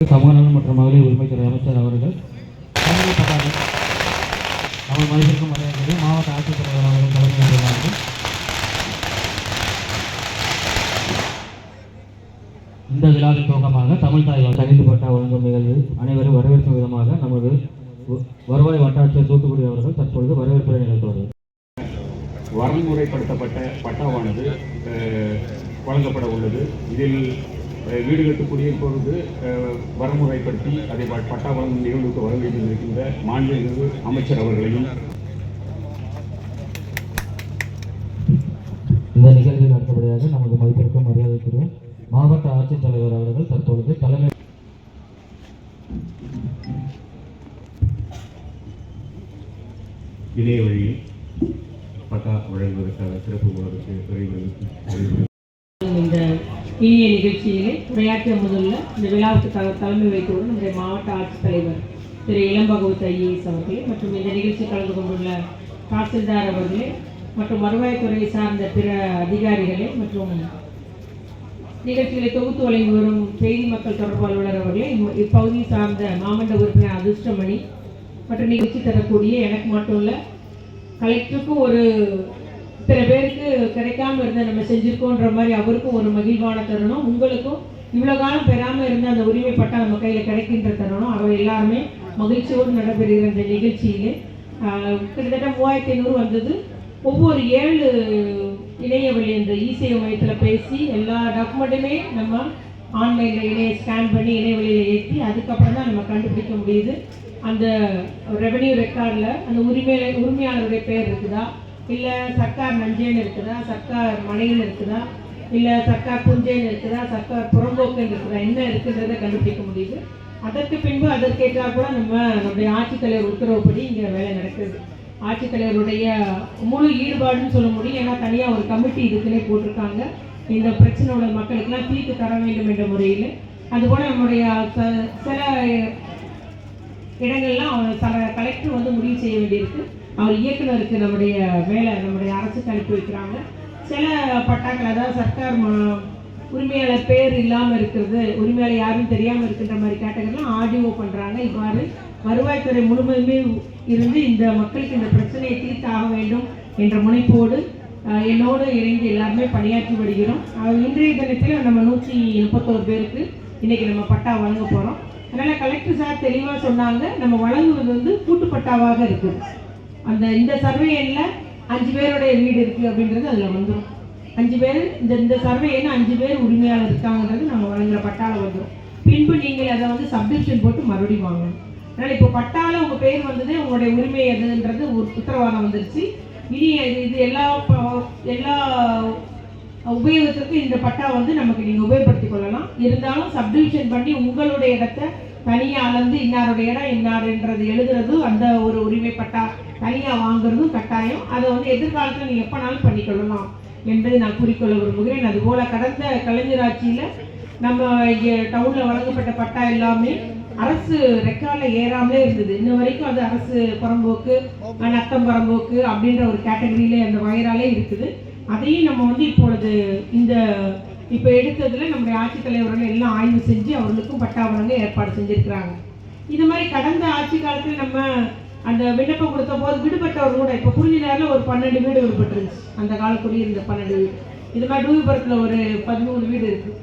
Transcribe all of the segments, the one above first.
சமூக நலன் மற்றும் மகளிர் உரிமைத்துறை அமைச்சர் அவர்கள். சம்பந்தப்பட்டார்கள் அவர் மதிப்பிற்கும் மரியாதை மாவட்ட ஆட்சித்தலைவர் அவர்கள் தலைமை ஏற்றுள்ளார்கள் இந்த விழாவின் துவக்கமாக தமிழ் தாய் தனித்து பட்டா வழங்கும் நிகழ்வு அனைவரும் வரவேற்கும் விதமாக நமது வருவாய் வட்டாட்சியர் தூத்துக்குடி அவர்கள் தற்பொழுது வரவேற்புரை நிகழ்த்துவார்கள் வரன்முறைப்படுத்தப்பட்ட பட்டாவானது வழங்கப்பட உள்ளது. இதில் வீடு கட்டக்கூடிய பொழுது அஹ், வரமுறைப்படுத்தி அதை பட்டா வழங்கும் நிகழ்வுக்கு வரவேற்று இருக்கின்ற மாண்புமிகு அமைச்சர் அவர்களையும் இந்த நிகழ்வில் அடுத்தபடியாக நமது மதிப்பிற்கும் மரியாதைக்குரிய மாவட்ட ஆட்சித்தலைவர் அவர்கள் தற்பொழுது தலைமை இணைய வழியில் பட்டா வழங்குவதற்கான சிறப்பு முறைக்கு விரைவில் இனிய நிகழ்ச்சியிலே உரையாற்றிய முதல்ல இந்த விழாவுக்கு த தலைமை வைத்தவர் நம்முடைய மாவட்ட ஆட்சித்தலைவர் திரு இளம்பகவத் ஐஏஎஸ் அவர்களே மற்றும் இந்த நிகழ்ச்சி கலந்து கொண்டுள்ள தாசில்தார் அவர்களே மற்றும் வருவாய்த்துறை சார்ந்த பிற அதிகாரிகளே மற்றும் நிகழ்ச்சிகளை தொகுத்து வழங்கி வரும் செய்தி மக்கள் தொடர்பு அலுவலர் அவர்களே இம்- இப்பகுதியை சார்ந்த மாமண்ட உறுப்பினர் அதிர்ஷ்டமணி மற்றும் நிகழ்ச்சி தரக்கூடிய எனக்கு மட்டும் இல்லை கலெக்டருக்கும் ஒரு இத்தனை பேருக்கு கிடைக்காம இருந்த நம்ம செஞ்சிருக்கோன்ற மாதிரி அவருக்கும் ஒரு மகிழ்வான தருணம். உங்களுக்கும் இவ்வளோ காலம் பெறாமல் இருந்த அந்த உரிமை பட்டா நம்ம கையில் கிடைக்கின்ற தருணம். அவர் எல்லாருமே மகிழ்ச்சியோடு நடைபெறுகிற இந்த நிகழ்ச்சியிலே. கிட்டத்தட்ட மூவாயிரத்தி ஐநூறு வந்தது. ஒவ்வொரு ஏழு இணைய வழி இந்த இசேவை மையத்தில் பேசி எல்லா டாக்குமெண்ட்டுமே நம்ம ஆன்லைனில் இணைய ஸ்கேன் பண்ணி இணைய வழியில் ஏற்றி அதுக்கப்புறம் தான் நம்ம கண்டுபிடிக்க முடியுது. அந்த ரெவன்யூ ரெக்கார்டில் அந்த உரிமை உரிமையாளருடைய பேர் இருக்குதா? இல்லை சர்க்கார் நஞ்சேன்னு இருக்குதா? சர்க்கார் மனையில் இருக்குதா? இல்லை சர்க்கார் புஞ்சேன்னு இருக்குதா? சர்க்கார் புறம்போக்குன்னு இருக்குதா? என்ன இருக்குன்றதை கண்டுபிடிக்க முடியுது. அதற்கு பின்பு அதற்கேற்றால் கூட நம்ம நம்முடைய ஆட்சித்தலைவர் உத்தரவுப்படி இங்கே வேலை நடக்குது. ஆட்சித்தலைவருடைய முழு ஈடுபாடுன்னு சொல்ல முடியும். ஏன்னா தனியாக ஒரு கமிட்டி இதுக்குன்னே போட்டிருக்காங்க. இந்த பிரச்சனையோட மக்களுக்கெல்லாம் தீர்த்து தர வேண்டும் என்ற முறையில். அதுபோல் நம்முடைய ச- சில இடங்கள்லாம் அவர் சில கலெக்டர் வந்து முடிவு செய்ய வேண்டியிருக்கு. அவர் இயக்குனருக்கு நம்முடைய வேலை நம்முடைய அரசுக்கு அனுப்பி வைக்கிறாங்க. சில பட்டாக்கள் அதாவது சர்க்கார் உரிமையாளர் பேர் இல்லாமல் இருக்கிறது உரிமையாளர் யாரும் தெரியாமல் இருக்கின்ற மாதிரி கேட்டகரிலாம் ஆடியோ பண்ணுறாங்க இவ்வாறு வருவாய்த்துறை முழுவதுமே இருந்து இந்த மக்களுக்கு இந்த பிரச்சனையை தீர்த்தாக வேண்டும் என்ற முனைப்போடு என்னோடு இணைந்து எல்லாருமே பணியாற்றி வருகிறோம். இன்றைய தினத்தில் நம்ம நூற்றி முப்பத்தோரு பேருக்கு இன்றைக்கி நம்ம பட்டா வழங்க போகிறோம் அதனால கலெக்டர் சார் தெளிவாக சொன்னாங்க நம்ம வழங்குவது வந்து கூட்டு பட்டாவாக இருக்குது. அந்த இந்த சர்வே எண்ணில் அஞ்சு பேருடைய வீடு இருக்குது அப்படின்றது அதில் வந்துடும் அஞ்சு பேர் இந்த இந்த சர்வே எண்ண அஞ்சு பேர் உரிமையாளர் இருக்காங்கன்றது நம்ம வழங்குற பட்டாவில் வந்துடும் பின்பு நீங்கள் அதை வந்து சப்டிவிஷன் போட்டு மறுபடியும் வாங்கணும். அதனால் இப்போ பட்டால உங்கள் பேர் வந்தது உங்களுடைய உரிமை எதுன்றது ஒரு உத்தரவாதம் வந்துருச்சு. இனி இது இது எல்லா எல்லா உபயோகத்திற்கு இந்த பட்டா வந்து நமக்கு நீங்கள் உபயோகப்படுத்திக் கொள்ளலாம். இருந்தாலும் சப்டிவிஷன் பண்ணி உங்களுடைய இடத்த தனியாக அளந்து இன்னாருடைய இடம் இன்னாருன்றது எழுதுறது அந்த ஒரு உரிமை பட்டா தனியாக வாங்குறதும் கட்டாயம். அதை வந்து எதிர்காலத்தில் நீங்கள் எப்போனாலும் பண்ணிக்கொள்ளலாம் என்பதை நான் குறிக்கொள்ள விரும்புகிறேன். அதுபோல் கடந்த கலைஞர் ஆட்சியில் நம்ம இங்கே டவுனில் வழங்கப்பட்ட பட்டா எல்லாமே அரசு ரெக்கார்டில் ஏறாமலே இருந்தது. இன்ன வரைக்கும் அது அரசு புறம்போக்கு நத்தம் புறம்போக்கு அப்படின்ற ஒரு கேட்டகரியிலே அந்த வயராலே இருக்குது. அதையும் நம்ம வந்து இப்பொழுது இந்த இப்போ எடுத்ததில் நம்முடைய ஆட்சித்தலைவர்கள் எல்லாம் ஆய்வு செஞ்சு அவர்களுக்கும் பட்டா வழங்க ஏற்பாடு செஞ்சுருக்கிறாங்க. இது மாதிரி கடந்த ஆட்சி காலத்தில் நம்ம அந்த விண்ணப்பம் கொடுத்த போது விடுபட்டவர் கூட இப்போ புரிஞ்சினாரில் ஒரு பன்னெண்டு வீடு விடுபட்டுருந்துச்சு. அந்த கால இருந்த பன்னெண்டு வீடு. இது மாதிரி டூவிபுரத்தில் ஒரு பதிமூணு வீடு இருக்குது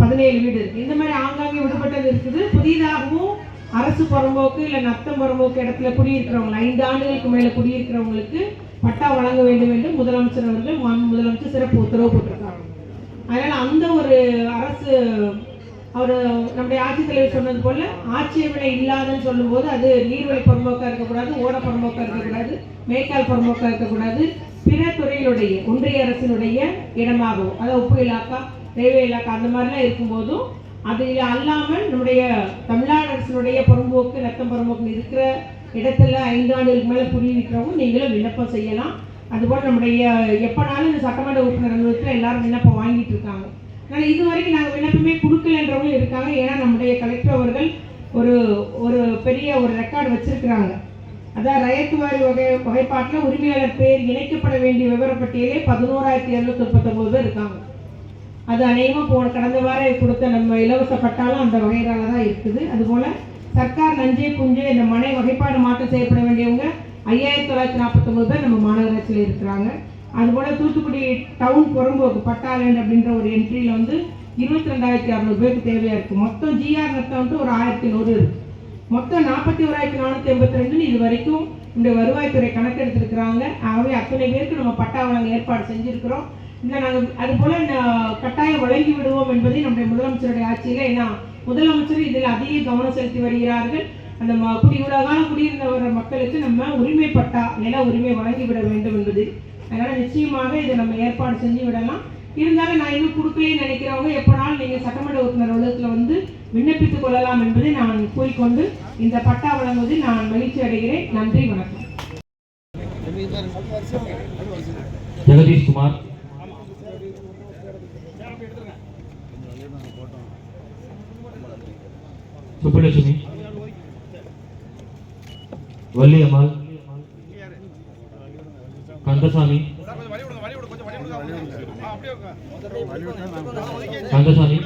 பதினேழு வீடு இருக்குது இந்த மாதிரி ஆங்காங்கே விடுபட்டது இருக்குது. புதிதாகவும் அரசு புறம்போக்கு இல்லை நத்தம் புறம்போக்கு இடத்துல குடியிருக்கிறவங்க ஐந்து ஆண்டுகளுக்கு மேலே குடியிருக்கிறவங்களுக்கு பட்டா வழங்க வேண்டும் என்று முதலமைச்சர் அவர்கள் முதலமைச்சர் சிறப்பு உத்தரவு போட்டிருக்காங்க. அதனால் அந்த ஒரு அரசு அவர் நம்முடைய ஆட்சித்தலைவர் சொன்னது போல ஆட்சேபனை இல்லாதன்னு சொல்லும்போது அது நீர்வழி புறம்போக்கா இருக்கக்கூடாது ஓட புறம்போக்கா இருக்கக்கூடாது மேய்க்கால் புறம்போக்கா இருக்கக்கூடாது பிற துறையினுடைய ஒன்றிய அரசினுடைய இடமாகவும் அதாவது உப்பு இலாக்கா ரயில்வே இலாக்கா அந்த மாதிரிலாம் இருக்கும்போதும் அது அல்லாமல் நம்முடைய தமிழ்நாடு அரசினுடைய புறம்போக்கு ரத்தம் புறம்போக்கு இருக்கிற இடத்துல ஐந்து ஆண்டுகளுக்கு மேலே குடியிருக்கிறவங்க நீங்களும் விண்ணப்பம் செய்யலாம். அதுபோல் நம்முடைய எப்போனாலும் இந்த சட்டமன்ற உறுப்பினர் அலுவலகத்தில் எல்லாரும் விண்ணப்பம் வாங்கிட்டு இருக்காங்க. ஆனால் இது வரைக்கும் நாங்கள் விண்ணப்பமே கொடுக்கலன்றவங்களும் இருக்காங்க. ஏன்னா நம்முடைய கலெக்டர் அவர்கள் ஒரு ஒரு பெரிய ஒரு ரெக்கார்டு வச்சிருக்கிறாங்க. அதான் ரயத்து வாரி வகை வகைப்பாட்டில் உரிமையாளர் பேர் இணைக்கப்பட வேண்டிய விவரப்பட்டியலே பதினோராயிரத்தி இரநூத்தி முப்பத்தொம்போது பேர் இருக்காங்க. அது அநேகமாக போன கடந்த வாரம் கொடுத்த நம்ம இலவச பட்டாலும் அந்த வகையினால தான் இருக்குது. அதுபோல் சர்க்கார் நஞ்சை குஞ்சு இந்த மனை வகைப்பாடு மாற்றம் செய்யப்பட வேண்டியவங்க ஐயாயிரத்தி தொள்ளாயிரத்தி நாற்பத்தொம்பது பேர் நம்ம மாநகராட்சியில் இருக்கிறாங்க. அதுபோல் தூத்துக்குடி டவுன் புறம்போக்கு பட்டாலேண்ட் அப்படின்ற ஒரு என்ட்ரியில் வந்து இருபத்தி ரெண்டாயிரத்தி அறநூறு பேருக்கு தேவையாக இருக்குது மொத்தம் ஜிஆர் நத்தம் வந்து ஒரு ஆயிரத்தி நூறு இருக்குது மொத்தம் நாற்பத்தி ஓராயிரத்தி நானூற்றி எண்பத்தி ரெண்டுன்னு இது வரைக்கும் இந்த வருவாய்த்துறை கணக்கெடுத்திருக்கிறாங்க. ஆகவே அத்தனை பேருக்கு நம்ம பட்டா வழங்க ஏற்பாடு செஞ்சுருக்கிறோம். இந்த நாங்கள் அதுபோல் இந்த வழங்கி விடுவோம் என்பதை நம்முடைய முதலமைச்சருடைய ஆட்சியில் ஏன்னா முதலமைச்சர் இதில் அதிக கவனம் செலுத்தி வருகிறார்கள். அந்த குடி உலகான குடியிருந்த வர மக்களுக்கு நம்ம உரிமை பட்டா நில உரிமை வழங்கி விட வேண்டும் என்பது. அதனால் நிச்சயமாக இதை நம்ம ஏற்பாடு செஞ்சு விடலாம். இருந்தாலும் நான் இன்னும் கொடுக்கலே நினைக்கிறவங்க எப்போனாலும் நீங்கள் சட்டமன்ற உறுப்பினர் உலகத்தில் வந்து விண்ணப்பித்துக் கொள்ளலாம் என்பதை நான் கூறிக்கொண்டு இந்த பட்டா வழங்குவதில் நான் மகிழ்ச்சி அடைகிறேன். நன்றி வணக்கம். ஜெகதீஷ்குமார் சுப்புலட்சுமி வள்ளியம்மாள் கந்தசாமி. கந்தசாமி.